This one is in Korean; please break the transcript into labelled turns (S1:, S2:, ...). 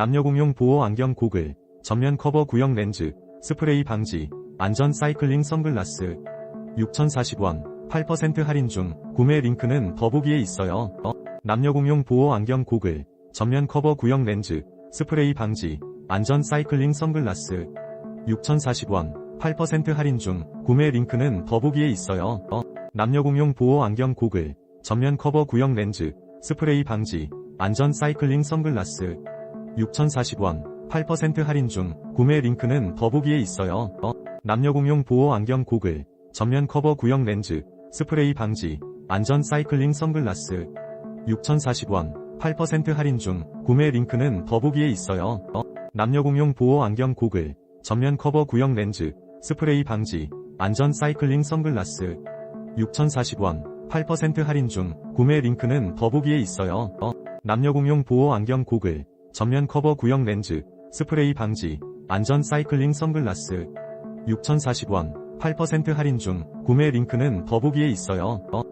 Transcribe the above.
S1: 남녀 공용 보호 안경 고글, 전면 커버 구형 렌즈, 스프레이 방지, 안전 사이클링 선글라스. 6,040원, 8% 할인 중, 구매 링크는 더보기에 있어요. 어? 남녀 공용 보호 안경 고글, 전면 커버 구형 렌즈, 스프레이 방지, 안전 사이클링 선글라스. 6,040원, 8% 할인 중, 구매 링크는 더보기에 있어요. 어? 남녀 공용 보호 안경 고글, 전면 커버 구형 렌즈, 스프레이 방지, 안전 사이클링 선글라스. 6,040원, 8% 할인 중, 구매 링크는 더보기에 있어요. 어? 남녀 공용 보호 안경 고글, 전면 커버 구형 렌즈, 스프레이 방지, 안전 사이클링 선글라스. 6,040원, 8% 할인 중, 구매 링크는 더보기에 있어요. 어? 남녀 공용 보호 안경 고글, 전면 커버 구형 렌즈, 스프레이 방지, 안전 사이클링 선글라스. 6,040원, 8% 할인 중, 구매 링크는 더보기에 있어요. 어? 남녀 공용 보호 안경 고글, 전면 커버 구형 렌즈, 스프레이 방지, 안전 사이클링 선글라스. 6,040원, 8% 할인 중, 구매 링크는 더보기에 있어요. 어?